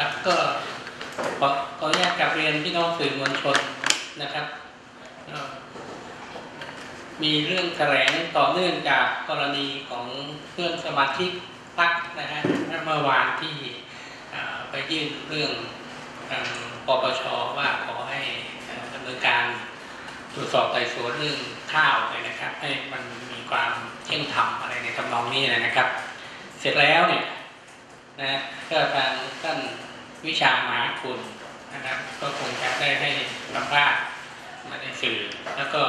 ครับก็ขอขออนุญาตกลับเรียนพี่น้องสื่อมวลชนนะครับ มีเรื่องแถลงต่อเนื่องจากกรณีของเพื่อนสมาชิกพักนะฮะเมื่อวานที่ไปยื่นเรื่องปปชว่าขอให้ดำเนินการตรวจสอบไต่สวนเรื่องข้าวเลยนะครับ ให้มันมีความเที่ยงธรรมอะไรในทำนองนี้นะครับ เสร็จแล้วเนี่ยนะก็ทางท่าน วิชาหมาคุณนะครับ ก็คงจะได้ให้สัมภาษณ์มาในสื่อ แล้วก็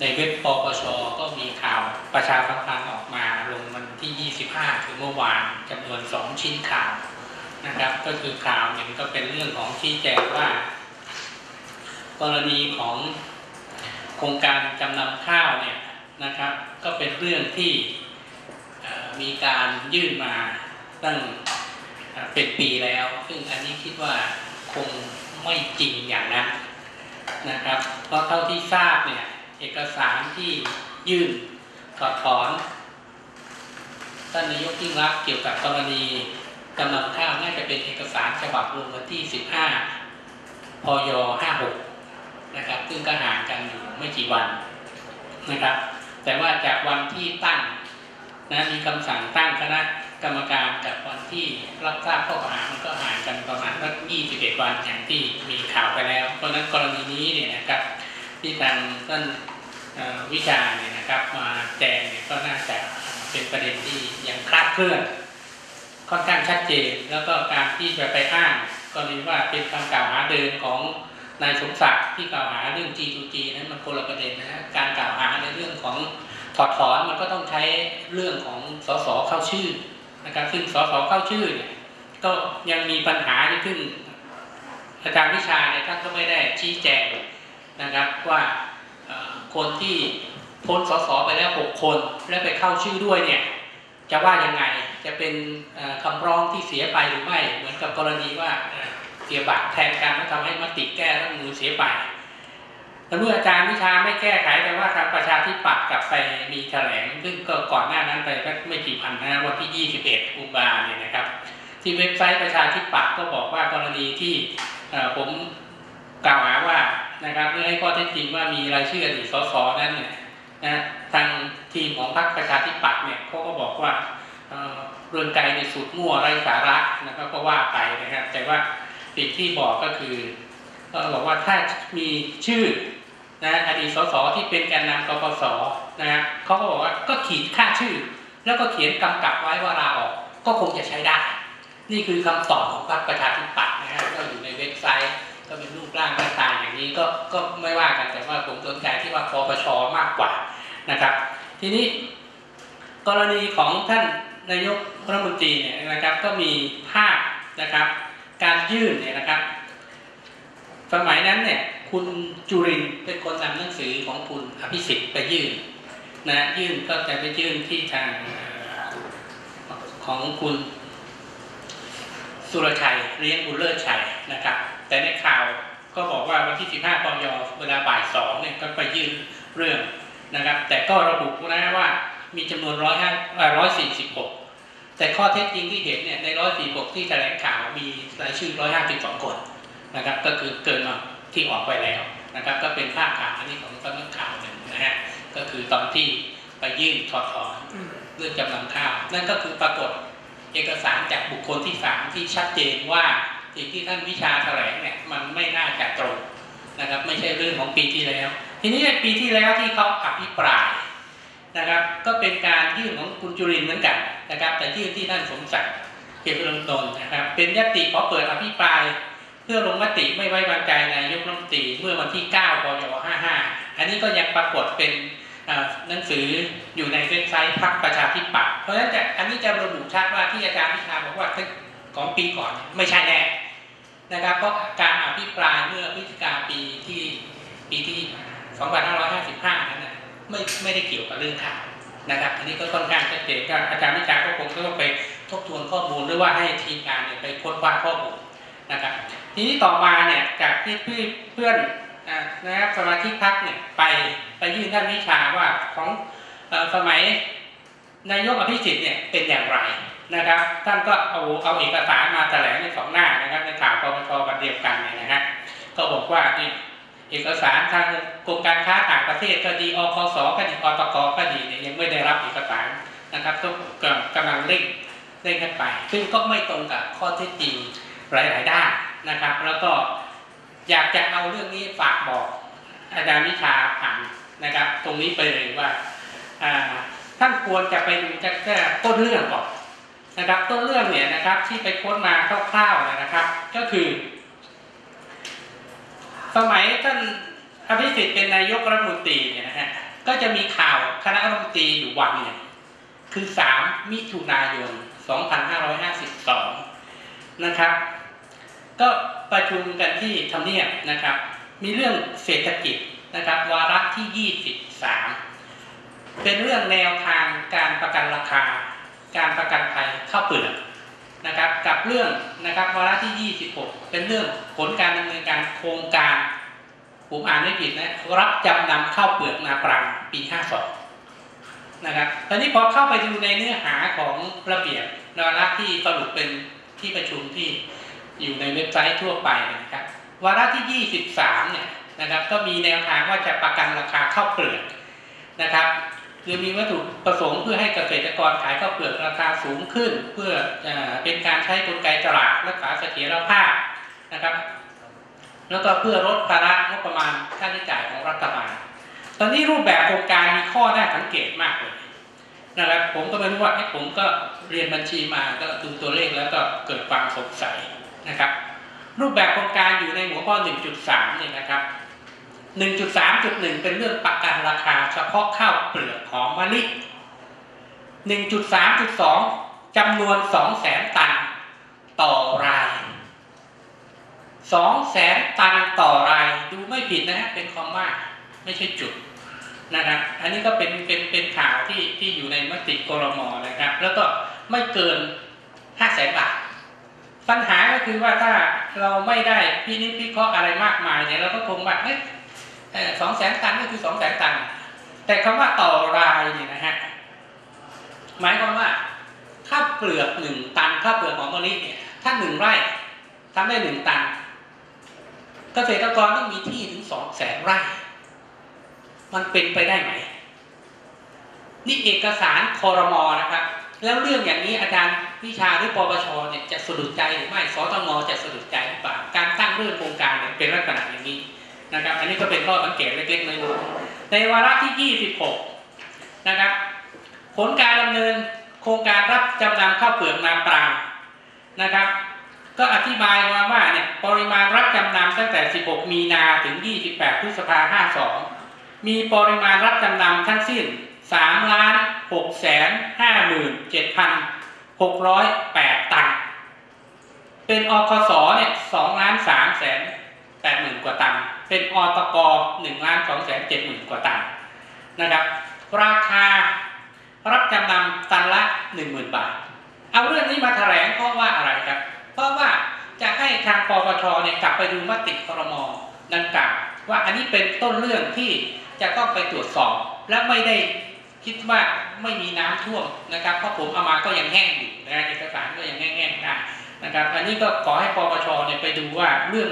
ในเว็บปปชก็มีข่าวประชาสัมพันธ์ออกมาลงวันที่ 25 คือเมื่อวานจำนวน 2 ชิ้นข่าวนะครับ ก็คือข่าวหนึ่งก็เป็นเรื่องของชี้แจงว่า กรณีของโครงการจำนำข้าวเนี่ยนะครับ ก็เป็นเรื่องที่มีการยื่นมาตั้ง เป็นปีแล้ว ซึ่งอันนี้คิดว่าคงไม่จริงอย่างนั้นนะครับ เพราะเท่าที่ทราบเนี่ย เอกสารที่ยื่นถอดถอนท่านนายกยิ่รักเกี่ยวกับกรณีกำลังข้าวน่าจะเป็นเอกสารฉบับลงวันที่ 15 พย 56 นะครับ ซึ่งก็ห่างกันอยู่ไม่กี่วันนะครับ แต่ว่าจากวันที่ตั้งนะมีคำสั่งตั้งคณะ กรรมการกับวันที่รับทราบข้อกล่าวหามันก็ห่างกันประมาณสัก21 วันอย่างที่มีข่าวไปแล้ว เพราะนั้นกรณีนี้เนี่ยนะครับที่ทางท่านวิชาเนี่ยนะครับมาแจ้งเนี่ยก็น่าจะเป็นประเด็นที่ยังคลาดเคลื่อนค่อนข้างชัดเจน แล้วก็การที่จะไปอ้างกรณีว่าเป็นคำกล่าวหาเดิมของนายสมศักดิ์ที่กล่าวหาเรื่อง G2G นั้นมันคนละประเด็นนะฮะการกล่าวหาในเรื่องของถอดถอนมันก็ต้องใช้เรื่องของสสเข้าชื่อ นะครับซึ่งสสเข้าชื่อเนี่ยก็ยังมีปัญหาที่ขึ้นอาจารย์วิชาเนี่ยท่านก็ไม่ได้ชี้แจงนะครับว่าคนที่พ้นสสไปแล้วหกคน และไปเข้าชื่อด้วยเนี่ยจะว่ายังไงจะเป็นคำร้องที่เสียไปหรือไม่ เหมือนกับกรณีว่าเสียบัตรแทนการแล้วทำให้มติแก้รัฐมนูลเสียไป แล้วเมื่ออาจารย์วิชาไม่แก้ไขแต่ว่าทางประชาธิปัตย์กลับไปมีแถลง ซึ่งก็ก่อนหน้านั้นไปก็ไม่กี่พันนะวันที่ 21อุบาเนี่ยนะครับ ที่เว็บไซต์ประชาธิปัตย์ก็บอกว่ากรณีที่ผมกล่าวหาว่านะครับเพื่อให้ข้อเท็จจริงว่ามีรายชื่ออดีตสสนั้นเนี่ยนะทางทีมของพรรคประชาธิปัตย์เนี่ยเขาก็บอกว่าเรื่องไกลในสุดมั่วไร้สาระนะครับก็ว่าไปนะครับแต่ว่าสิ่งที่บอกก็คือบอกว่าถ้ามีชื่อ นะอดีตสสที่เป็นแกนนำกปสนะฮะเขาก็บอกว่าก็ขีดค่าชื่อ แล้วก็เขียนกำกับไว้ว่าลาออกก็คงจะใช้ได้ นี่คือคำตอบของพรรคประชาธิปัตย์นะฮะก็อยู่ในเว็บไซต์ ก็เป็นรูปร่างหน้าตาอย่างนี้ก็ก็ไม่ว่ากันแต่ว่าผมสนใจที่ว่าปปชมากกว่านะครับ ทีนี้กรณีของท่านนายกรัฐมนตรีเนี่ยนะครับก็มีภาพนะครับ การยื่นเนี่ยนะครับ สมัยนั้นเนี่ย คุณจุรินเป็นคนนำหนังสือของคุณอภิสิทธิ์ไปยื่นนะยื่นก็จะไปยื่นที่ทางของคุณสุรชัยเลี้ยงบุญเลิศชัยนะครับ แต่ในข่าวก็บอกว่าวันที่ 15ปยเวลาบ่ายสองเนี่ยก็ไปยื่นเรื่องนะครับ แต่ก็ระบุนะว่ามีจำนวนร้อยห้าร้อยสี่สิบหกแต่ข้อเท็จจริงที่เห็นเนี่ยในร้อยสี่หกที่แถลงข่าวมีรายชื่อร้อยห้าสิบสองคนนะครับ ก็คือเกินมา ที่ออกไปแล้วนะครับ ก็เป็นภาพข่าวอันนี้ของสำนักข่าวหนึ่งนะฮะก็คือตอนที่ไปยื่นถอดถอนเรื่องจำนำข้าวนั่นก็คือปรากฏเอกสารจากบุคคลที่สามที่ชัดเจนว่าสิ่งที่ท่านวิชาแถลงเนี่ยมันไม่น่าจะตรงนะครับ ไม่ใช่เรื่องของปีที่แล้ว ทีนี้ในปีที่แล้วที่เขาอภิปรายนะครับ ก็เป็นการยื่นของคุณจุรินเหมือนกันนะครับ แต่ยื่นที่ท่านสมศักดิ์เกียรติรงตนนะครับ เป็นยติขอเปิดอภิปราย เพื่อลงมติไม่ไว้วางใจนายกรัฐมนตรีเมื่อวันที่9ปย55 อันนี้ก็ยังปรากฏเป็นหนังสืออยู่ในเว็บไซต์พรรคประชาธิปัตย์เพราะฉะนั้นจะอันนี้จะระบุชัดว่าที่อาจารย์พิชาบอกว่าของปีก่อนไม่ใช่แน่นะครับเพราะการอภิปรายเมื่อพฤศจิกาปีที่ปีที่ 2555 นั้นนะไม่ไม่ได้เกี่ยวกับเรื่องข่าวนะครับ อันนี้ก็ค่อนข้างชัดเจนอาจารย์วิชาก็คงต้องไปทบทวนข้อมูลหรือว่าให้ทีมงานเนี่ยไปค้นคว้าข้อมูลนะครับ ทีนี้ต่อมาเนี่ยจากที่เพื่อนนะครับสมาชิกพักเนี่ยไปไปยื่นท่านวิชาว่าของสมัยนายกอภิสิทธิ์เนี่ยเป็นอย่างไรนะครับ ท่านก็เอาเอาเอกสารมาแถลงในสองหน้านะครับในข่าวปปช.วันเดียวกันนะฮะก็บอกว่านี่เอกสารทางกรมการค้าต่างประเทศก็ดีอคสก็ดีอตกก็ดีเนี่ยยังไม่ได้รับเอกสารนะครับต้องกำลังเร่งเร่งกันไป ซึ่งก็ไม่ตรงกับข้อเท็จจริงหลายๆด้าน นะครับ แล้วก็อยากจะเอาเรื่องนี้ฝากบอกอาจารย์วิชาผ่านนะครับ ตรงนี้ไปเลยว่าท่านควรจะไปดูจากต้นเรื่องก่อนนะครับ ต้นเรื่องเนี่ยนะครับที่ไปค้นมาคร่าวๆนะครับ ก็คือ สมัยท่านอภิสิทธิ์เป็นนายกรัฐมนตรีเนี่ยนะฮะก็จะมีข่าวคณะรัฐมนตรีอยู่วันเนี่ยคือ 3 มิถุนายน 2552 นะครับ ก็ประชุมกันที่ทำเนียบนะครับ มีเรื่องเศรษฐกิจนะครับ วาระที่ 23 เป็นเรื่องแนวทางการประกันราคา การประกันภัยข้าวเปลือกนะครับ กับเรื่องนะครับวาระที่ 26 เป็นเรื่องผลการดำเนินการโครงการผมอ่านไม่ผิดนะรับจำนำข้าวเปลือกนาปรังปี 52 นะครับตอนนี้พอเข้าไปดูในเนื้อหาของระเบียบวาระที่สรุปเป็นที่ประชุมที่ อยู่ในเว็บไซต์ทั่วไปนะครับวาระที่ 23 เนี่ยนะครับ ก็มีแนวทางว่าจะประกันราคาข้าวเปลือกนะครับคือมีวัตถุประสงค์เพื่อให้เกษตรกรขายข้าวเปลือกราคาสูงขึ้น เพื่อเป็นการใช้กลไกตลาดรักษาเสถียรภาพนะครับ แล้วก็เพื่อลดภาระงบประมาณค่าใช้จ่ายของรัฐบาลตอนนี้รูปแบบโครงการมีข้อน่าสังเกตมากเลยนะครับผมก็ไม่รู้ว่าผมก็เรียนบัญชีมาก็ดูตัวเลขแล้วก็เกิดความสงสัย นะครับ รูปแบบโครงการอยู่ในหัวข้อ 1.3เนี่ยนะครับ 1.3.1 เป็นเรื่องประกันราคาเฉพาะข้าวเปลือกหอมมะลิ 1.3.2จำนวน 200,000 ตันต่อราย 200,000 ตันต่อรายดูไม่ผิดนะฮะเป็นคำว่าไม่ใช่จุดนะครับ อันนี้ก็เป็นเป็นเป็นข่าวที่ที่อยู่ในมติกรมนะครับ แล้วก็ไม่เกิน 500,000 บาท ปัญหาก็คือว่าถ้าเราไม่ได้พินิจพิเคราะห์อะไรมากมายเนี่ยเราก็คงแบบเอ๊ะสองแสนตันก็คือสองแสนตัน แต่คำว่าต่อรายเนี่ยนะฮะหมายความว่าข้าวเปลือกหนึ่งตันข้าวเปลือกของมะลิเนี่ยถ้าหนึ่งไร่ทำได้หนึ่งตัน เกษตรกรต้องมีที่ถึงสองแสนไร่ มันเป็นไปได้ไหม นี่เอกสารคอรมอนะครับ แล้วเรื่องอย่างนี้อาจารย์ วิชาหรือปปชเนี่ยจะสะดุดใจหรือไม่สตงจะสะดุดใจหรือเปล่าการตั้งเรื่องโครงการเนี่ยเป็นลักษณะอย่างนี้นะครับ อันนี้ก็เป็นข้อสังเกตเล็กๆน้อยๆในวาระที่ 26 นะครับ ผลการดำเนินโครงการรับจำนำข้าวเปลือกนาปรางนะครับ ก็อธิบายมาว่าเนี่ยปริมาณรับจำนำตั้งแต่ 16 มีนาถึง 28 พฤษภา52 มีปริมาณรับจำนำทั้งสิ้น3ล้าน6แสน 608 ตัน เป็นอคสเนี่ย2ล้าน3แสน80,000กว่าตัน เป็นอตกหนึ่งล้านสองแสนเจ็ดหมื่นกว่าตันนะครับ ราคารับจำนำตันละหนึ่งหมื่นบาท เอาเรื่องนี้มาแถลงเพราะว่าอะไรครับ เพราะว่าจะให้ทางปปชเนี่ยกลับไปดูมติครมดังกล่าวว่าอันนี้เป็นต้นเรื่องที่จะต้องไปตรวจสอบ และไม่ได้คิดว่า ไม่มีน้ำท่วมนะครับเพราะผมเอามาก็ยังแห้งอยู่นะเอกสารก็ยังแห้งๆได้นะครับอันนี้ก็ขอให้ปปชเนี่ยไปดูว่าเรื่อง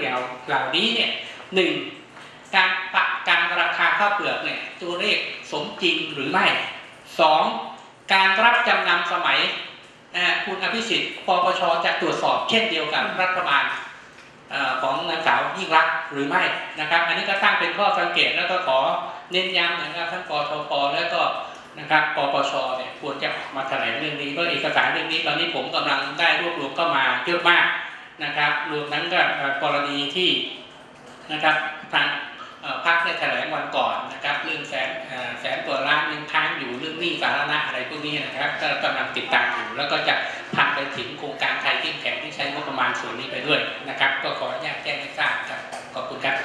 เหล่านี้เนี่ยหนึ่งการประกันราคาข้าวเปลือกเนี่ยตัวเลขสมจริงหรือไม่สองการรับจำนำสมัยคุณอภิสิทธิ์ปปชจะตรวจสอบเช่นเดียวกับรัฐบาลของนางสาวยิ่งรักหรือไม่นะครับ อันนี้ก็ตั้งเป็นข้อสังเกตแล้วก็ขอเน้นย้ำนะครับทั้งปทปแล้วก็ นะครับปปชเนี่ยควรจะมาแถลงเรื่องนี้เพราะเอกสารเรื่องนี้ตอนนี้ผมกำลังได้รวบรวมก็มาเยอะมากนะครับรวมทั้งก็กรณีที่นะครับทางพักได้แถลงวันก่อนนะครับเรื่องแสนแสนตัวล้านยังค้างอยู่เรื่องหนี้สาธารณะอะไรพวกนี้นะครับก็กำลังติดตามอยู่แล้วก็จะพันไปถึงโครงการไทยที่แข็งที่ใช้งบประมาณส่วนนี้ไปด้วยนะครับ ก็ขออนุญาตแจ้งให้ทราบครับขอบคุณครับ